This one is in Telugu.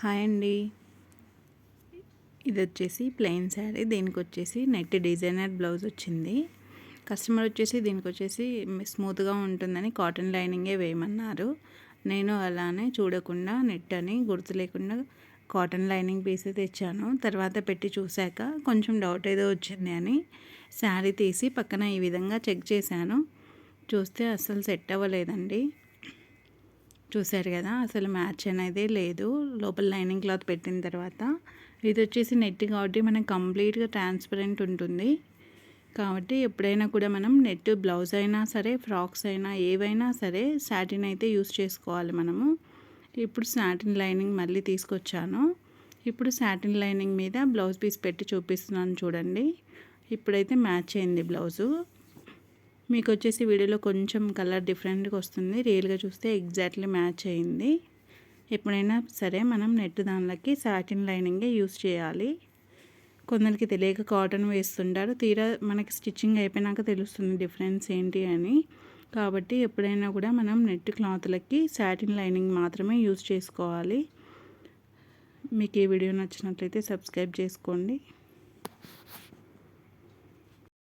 హాయ్ అండి. ఇది వచ్చేసి ప్లెయిన్ శారీ దీనికి వచ్చేసి నెట్ డిజైనర్ బ్లౌజ్ వచ్చింది. కస్టమర్ వచ్చేసి దీనికి వచ్చేసి స్మూత్గా ఉంటుందని కాటన్ లైనింగే వేయమన్నారు. నేను అలానే చూడకుండా నెట్ అని గుర్తు లేకుండా కాటన్ లైనింగ్ పీస్ తెచ్చాను. తర్వాత పెట్టి చూశాక కొంచెం డౌట్ ఏదో వచ్చింది అని శారీ తీసి పక్కన ఈ విధంగా చెక్ చేశాను. చూస్తే అస్సలు సెట్ అవ్వలేదండి. చూశారు కదా అసలు మ్యాచ్ అనేది లేదు. లోపల లైనింగ్ క్లాత్ పెట్టిన తర్వాత ఇది వచ్చేసి నెట్ కాబట్టి మనకు కంప్లీట్గా ట్రాన్స్పరెంట్ ఉంటుంది. కాబట్టి ఎప్పుడైనా కూడా మనం నెట్ బ్లౌజ్ అయినా సరే ఫ్రాక్స్ అయినా ఏవైనా సరే శాటిన్ అయితే యూస్ చేసుకోవాలి మనము. ఇప్పుడు శాటిన్ లైనింగ్ మళ్ళీ తీసుకొచ్చాను. ఇప్పుడు సాటిన్ లైనింగ్ మీద బ్లౌజ్ పీస్ పెట్టి చూపిస్తున్నాను చూడండి. ఇప్పుడైతే మ్యాచ్ అయింది బ్లౌజు. మీకు వచ్చేసి వీడియోలో కొంచెం కలర్ డిఫరెంట్గా వస్తుంది. రియల్గా చూస్తే ఎగ్జాక్ట్లీ మ్యాచ్ అయింది. ఎప్పుడైనా సరే మనం నెట్ దానిలోకి సాటిన్ లైనింగే యూస్ చేయాలి. కొందరికి తెలియక కాటన్ వేస్తుంటారు. తీరా మనకి స్టిచ్చింగ్ అయిపోయినాక తెలుస్తుంది డిఫరెన్స్ ఏంటి అని. కాబట్టి ఎప్పుడైనా కూడా మనం నెట్ క్లాత్లకి సాటిన్ లైనింగ్ మాత్రమే యూస్ చేసుకోవాలి. మీకు ఈ వీడియో నచ్చినట్లయితే సబ్స్క్రైబ్ చేసుకోండి.